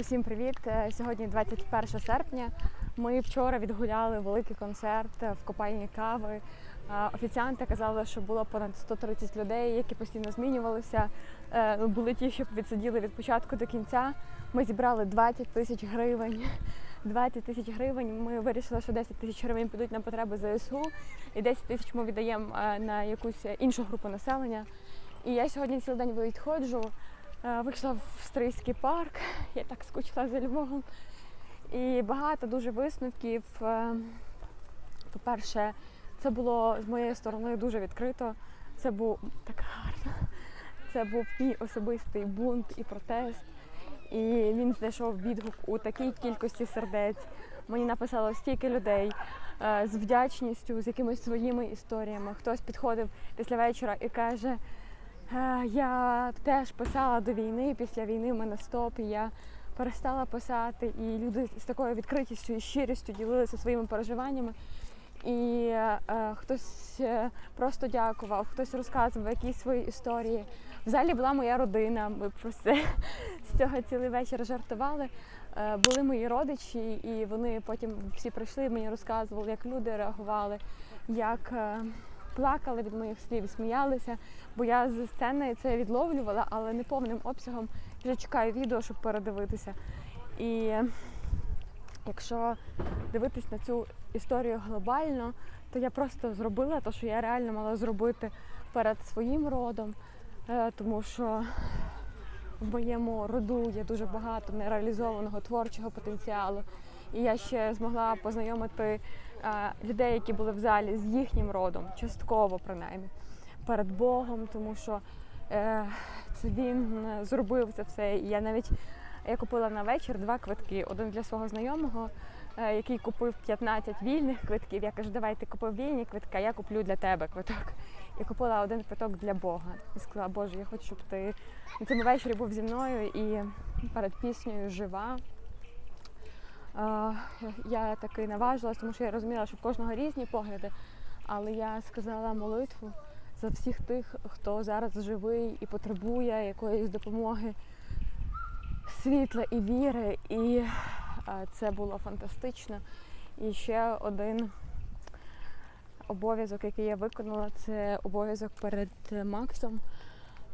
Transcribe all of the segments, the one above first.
Усім привіт! Е, Сьогодні 21 серпня. Ми вчора відгуляли великий концерт в копальні кави. Е, Офіціанти казали, що було понад 130 людей, які постійно змінювалися. Е, Були ті, що відсиділи від початку до кінця. Ми зібрали 20 тисяч гривень. 20 тисяч гривень. Ми вирішили, що 10 тисяч гривень підуть на потреби ЗСУ, і 10 тисяч ми віддаємо на якусь іншу групу населення. І я сьогодні цілий день відходжу. Е, Вийшла в Стрийський парк, я так скучила за Львовом. І багато дуже висновків. Е, По-перше, це було з моєї сторони дуже відкрито. Це був так гарно. Це був мій особистий бунт і протест. І він знайшов відгук у такій кількості сердець. Мені написало стільки людей е, з вдячністю, з якимись своїми історіями. Хтось підходив після вечора і каже. Е, Я теж писала до війни, після війни в мене стоп, і я перестала писати, і люди з такою відкритістю і щирістю ділилися своїми переживаннями. І е, хтось е, просто дякував, хтось розказував якісь свої історії. В залі була моя родина. Ми про це з цього цілий вечір жартували. Е, були мої родичі, і вони потім всі прийшли мені розказували, як люди реагували, як е, плакали від моїх слів, сміялися. Бо я з сцени це відловлювала, але не повним обсягом. Вже чекаю відео, щоб передивитися. І якщо дивитись на цю історію глобально, то я просто зробила те, що я реально мала зробити перед своїм родом, Е, тому що в моєму роду є дуже багато нереалізованого творчого потенціалу. І я ще змогла познайомити людей, які були в залі з їхнім родом, частково принаймні, перед Богом, тому що е, це він е, зробив це все. І я навіть я купила на вечір два квитки: один для свого знайомого, е, який купив 15 вільних квитків. Я кажу, давай ти купив вільні квитки, а я куплю для тебе квиток. І купила один квиток для Бога. І сказала, Боже, я хочу, щоб ти на цьому вечорі був зі мною і перед піснею жива. Я таки наважилась, тому що я розуміла, що в кожного різні погляди. Але я сказала молитву за всіх тих, хто зараз живий і потребує якоїсь допомоги, світла і віри. І це було фантастично. І ще один обов'язок, який я виконала, це обов'язок перед Максом.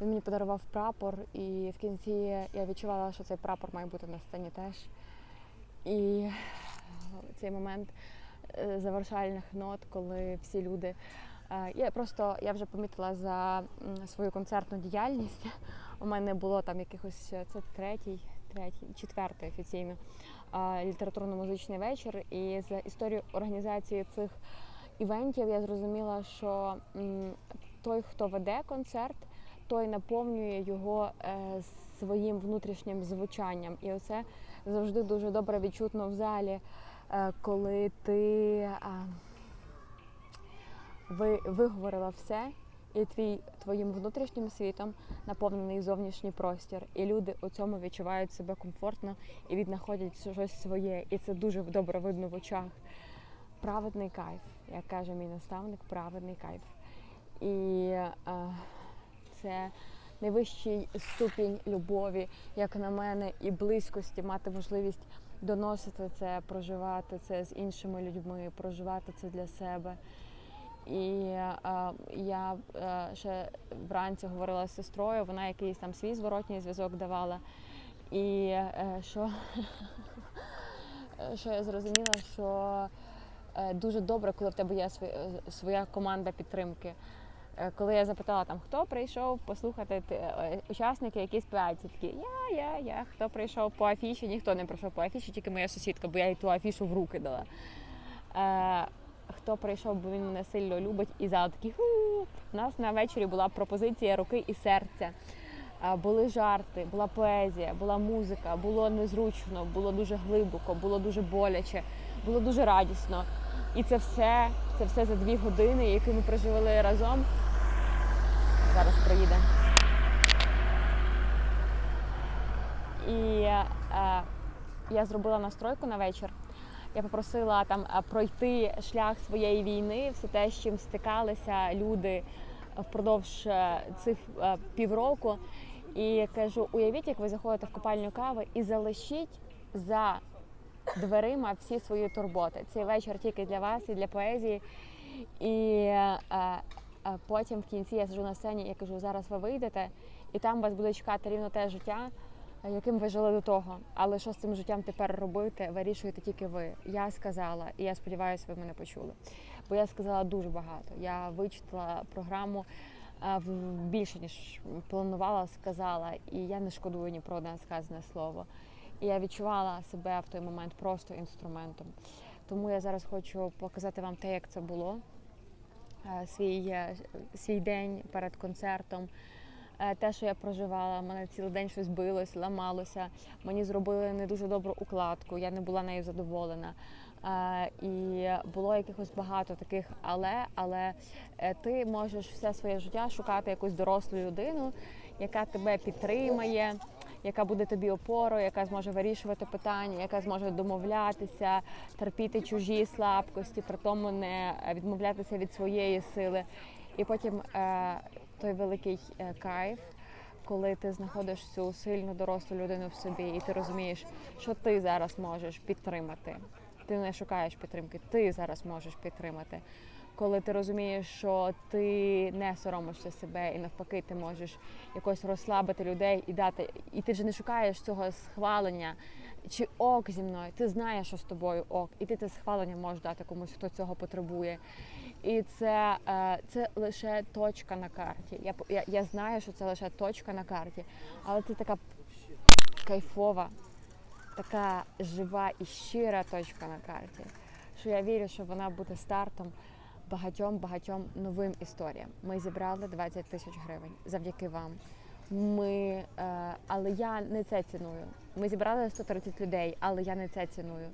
Він мені подарував прапор, і в кінці я відчувала, що цей прапор має бути на сцені теж. І цей момент е, завершальних нот, коли всі люди. е, Я просто я вже помітила за свою концертну діяльність. У мене було там якихось е, це третій, третій, четвертий офіційно літературно-музичний вечір. І за історію організації цих івентів я зрозуміла, що той, хто веде концерт, той наповнює його е, своїм внутрішнім звучанням. І оце завжди дуже добре відчутно в залі, е, коли ти ви, виговорила все, і твій твоїм внутрішнім світом наповнений зовнішній простір. І люди у цьому відчувають себе комфортно і віднаходять щось своє. І це дуже добре видно в очах. Праведний кайф, як каже мій наставник, праведний кайф. І е, це найвищий ступінь любові, як на мене, і близькості, мати можливість доносити це, проживати це з іншими людьми, проживати це для себе. І е, я е, ще вранці говорила з сестрою, вона якийсь там свій зворотній зв'язок давала. І е, що, що я зрозуміла, що е, дуже добре, коли в тебе є своя, своя команда підтримки. Е, Коли я запитала там, хто прийшов послухати е, учасники, які співають, такі я, я, я. Хто прийшов по афіші? Ніхто не прийшов по афіші, тільки моя сусідка, бо я їй ту афішу в руки дала. Е, хто прийшов, бо він мене сильно любить, і зал такий ху. У нас на вечорі була пропозиція руки і серця. Були жарти, була поезія, була музика, було незручно, було дуже глибоко, було дуже боляче, було дуже радісно. І це все, це все за дві години, які ми проживали разом. Зараз приїде. І е, я зробила настройку на вечір. Я попросила там е, пройти шлях своєї війни, все те, з чим стикалися люди впродовж е, цих е, півроку. І кажу: уявіть, як ви заходите в купальню кави і залишіть за дверима всі свої турботи. Цей вечір тільки для вас і для поезії. І е, е, потім в кінці я сижу на сцені і кажу, зараз ви вийдете, і там вас буде чекати рівно те життя, яким ви жили до того. Але що з цим життям тепер робити, вирішуєте тільки ви. Я сказала, і я сподіваюся, ви мене почули. Бо я сказала дуже багато. Я вичитала програму е, більше ніж планувала, сказала, і я не шкодую ні про одне сказане слово. І я відчувала себе в той момент просто інструментом. Тому я зараз хочу показати вам те, як це було. Е, Свій, е, свій день перед концертом. Е, Те, що я проживала, мене цілий день щось билось, ламалося. Мені зробили не дуже добру укладку, я не була нею задоволена. І було якихось багато таких але, але ти можеш все своє життя шукати якусь дорослу людину, яка тебе підтримає, яка буде тобі опорою, яка зможе вирішувати питання, яка зможе домовлятися, терпіти чужі слабкості, при тому не відмовлятися від своєї сили. І потім е, той великий е, кайф, коли ти знаходиш цю сильну дорослу людину в собі, і ти розумієш, що ти зараз можеш підтримати. Ти не шукаєш підтримки, ти зараз можеш підтримати. Коли ти розумієш, що ти не соромишся себе, і навпаки, ти можеш якось розслабити людей і дати. І ти вже не шукаєш цього схвалення чи ок зі мною. Ти знаєш, що з тобою ок, і ти це схвалення можеш дати комусь, хто цього потребує. І це, е, це лише точка на карті. Я, я, я знаю, що це лише точка на карті, але це така кайфова, така жива і щира точка на карті. Що я вірю, що вона буде стартом багатьом багатьом новим історіям. Ми зібрали 20 тисяч гривень завдяки вам. Ми, е, але я не це ціную. Ми зібрали 130 людей, але я не це ціную.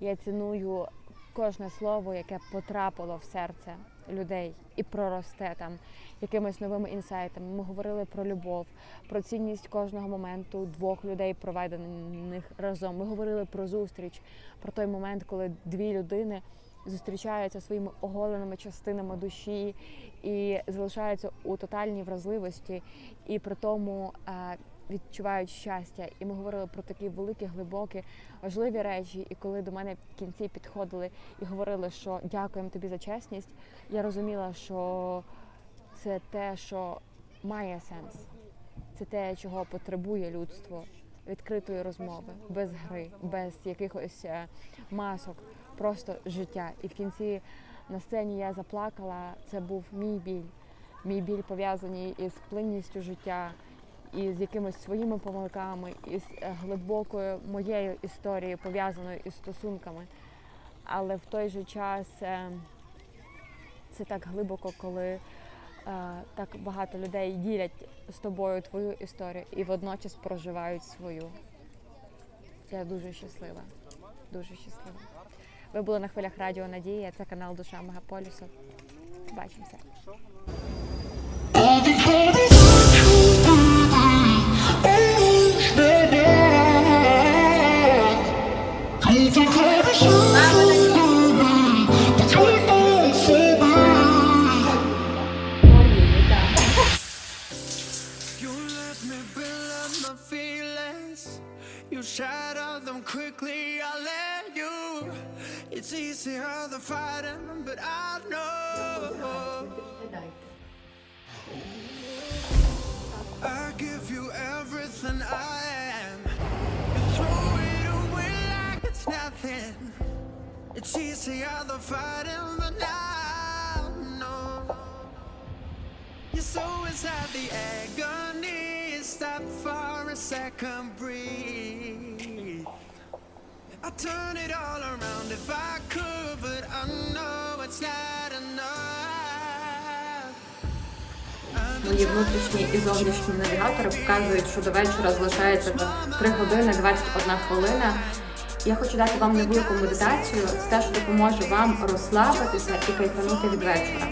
Я ціную кожне слово, яке потрапило в серце людей і проросте там якимись новими інсайтами. Ми говорили про любов, про цінність кожного моменту двох людей, проведених разом. Ми говорили про зустріч, про той момент, коли дві людини зустрічаються своїми оголеними частинами душі і залишаються у тотальній вразливості, і при тому е, відчувають щастя. І ми говорили про такі великі, глибокі, важливі речі. І коли до мене в кінці підходили і говорили, що дякуємо тобі за чесність, я розуміла, що це те, що має сенс. Це те, чого потребує людство. Відкритої розмови, без гри, без якихось е, масок, просто життя. І в кінці на сцені я заплакала. Це був мій біль. Мій біль пов'язаний із плинністю життя, і з якимись своїми помилками, із е, глибокою моєю історією, пов'язаною із стосунками. Але в той же час е, це так глибоко, коли е, так багато людей ділять з тобою твою історію і водночас проживають свою. Я дуже щаслива. Дуже щаслива. Ви були на хвилях Радіо Надія, це канал Душа Мегаполісу. Бачимося. It's easier the fighting, but I know. I give you everything I am. You throw it away like it's nothing. It's easier the fighting, but I know. Your soul inside the agony. Stop for a second, breathe. I turn it all around if I could, but I know it's not enough. Мої внутрішні і зовнішні навігатори показують, що до вечора залишається 3 години 21 хвилина. Я хочу дати вам невелику медитацію. Це те, що допоможе вам розслабитися і кайфанути від вечора.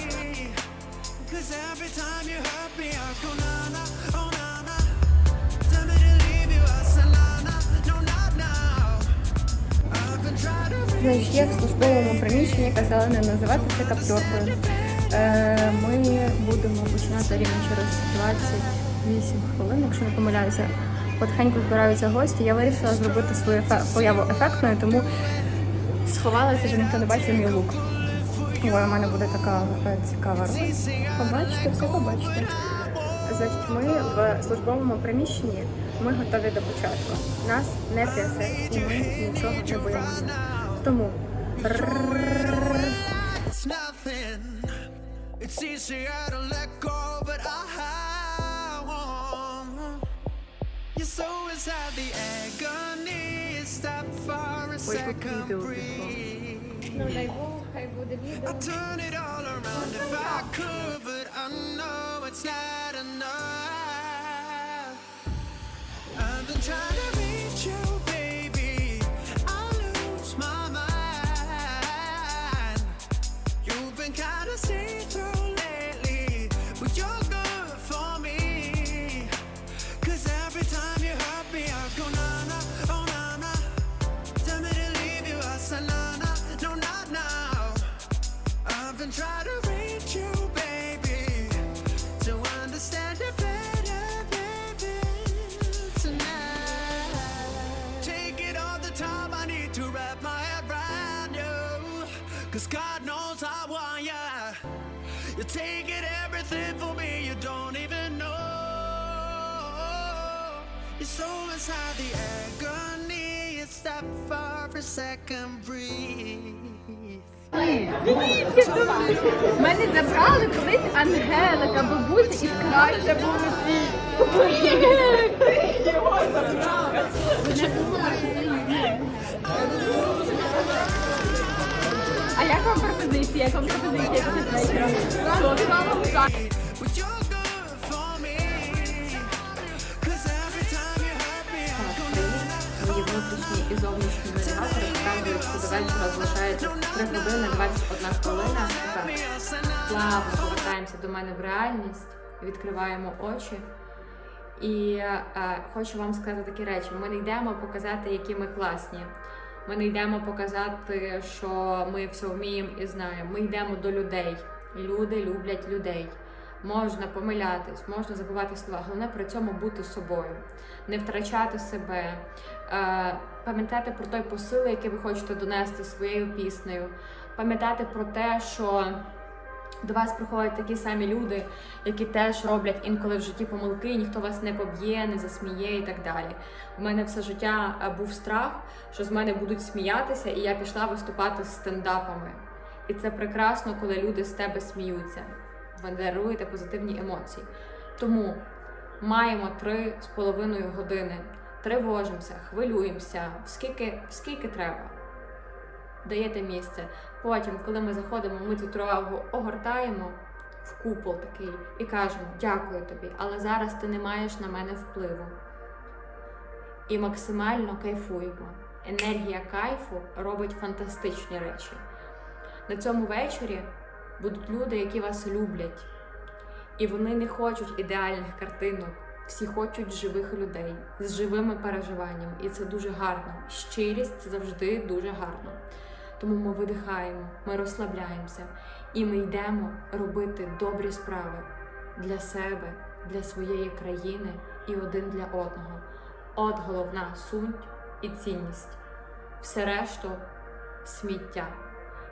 Є в службовому приміщенні, казали не називати це капторкою. Е, Ми будемо починати рівно через 20 8 хвилин, якщо не помиляюся. Потихеньку збираються гості. Я вирішила зробити свою появу ефектною, тому сховалася, щоб ніхто не бачив мій лук. Ой, у мене буде така цікава робота. Побачите, все побачите. Значить, ми в службовому приміщенні. Ми готові до початку. Нас не трясе, і ми нічого не боїмося. Sakto. It's nothing. It's easier to let go, but I turn it all around if I could, but I know it's not enough. I've been trying. Cause God knows I want ya. You're taking everything for me, you don't even know. Your soul inside the agony, you for second, breathe. Мене забрали колись Ангелика, бабуся із краще А як вам пропозиція? Як вам пропозиція після вечора? І зовнішні навігатори що до вечора залишається 3 години 21 хвилина. Так, плавно повертаємося до мене в реальність, відкриваємо очі. І е, хочу вам сказати такі речі: ми не йдемо показати, які ми класні. Ми не йдемо показати, що ми все вміємо і знаємо. Ми йдемо до людей. Люди люблять людей. Можна помилятись, можна забувати слова. Головне при цьому бути собою, не втрачати себе, пам'ятати про той посил, який ви хочете донести своєю піснею, пам'ятати про те, що до вас приходять такі самі люди, які теж роблять інколи в житті помилки, ніхто вас не поб'є, не засміє і так далі. У мене все життя е, був страх, що з мене будуть сміятися, і я пішла виступати з стендапами. І це прекрасно, коли люди з тебе сміються. Ви даруєте позитивні емоції. Тому маємо три з половиною години. Тривожимося, хвилюємося, скільки, скільки треба. Даєте місце. Потім, коли ми заходимо, ми цю тривогу огортаємо в купол такий і кажемо дякую тобі, але зараз ти не маєш на мене впливу. І максимально кайфуємо. Енергія кайфу робить фантастичні речі. На цьому вечорі будуть люди, які вас люблять, і вони не хочуть ідеальних картинок. Всі хочуть живих людей з живими переживаннями, і це дуже гарно. Щирість це завжди дуже гарно. Тому ми видихаємо, ми розслабляємося і ми йдемо робити добрі справи для себе, для своєї країни і один для одного. От головна суть і цінність. Все решту сміття.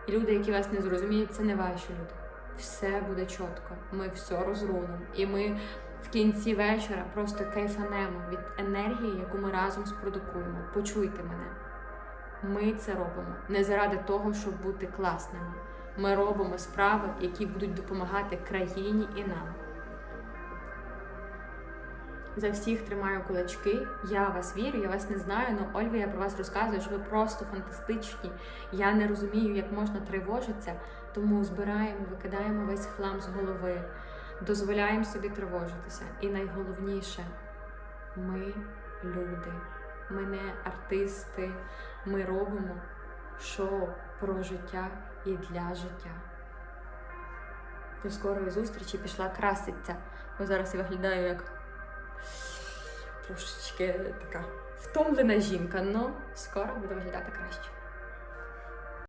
І люди, які вас не зрозуміють, це не ваші люди. Все буде чітко. Ми все розрулимо. І ми в кінці вечора просто кайфанемо від енергії, яку ми разом спродукуємо. Почуйте мене. Ми це робимо не заради того, щоб бути класними. Ми робимо справи, які будуть допомагати країні і нам. За всіх тримаю кулачки. Я вас вірю, я вас не знаю, але Ольга, я про вас розказую, що ви просто фантастичні. Я не розумію, як можна тривожитися, тому збираємо, викидаємо весь хлам з голови, дозволяємо собі тривожитися. І найголовніше, ми люди, ми не артисти, ми робимо шоу про життя і для життя. До скорої зустрічі пішла краситься, бо зараз я виглядаю як трошечки така втомлена жінка, але скоро буде виглядати краще.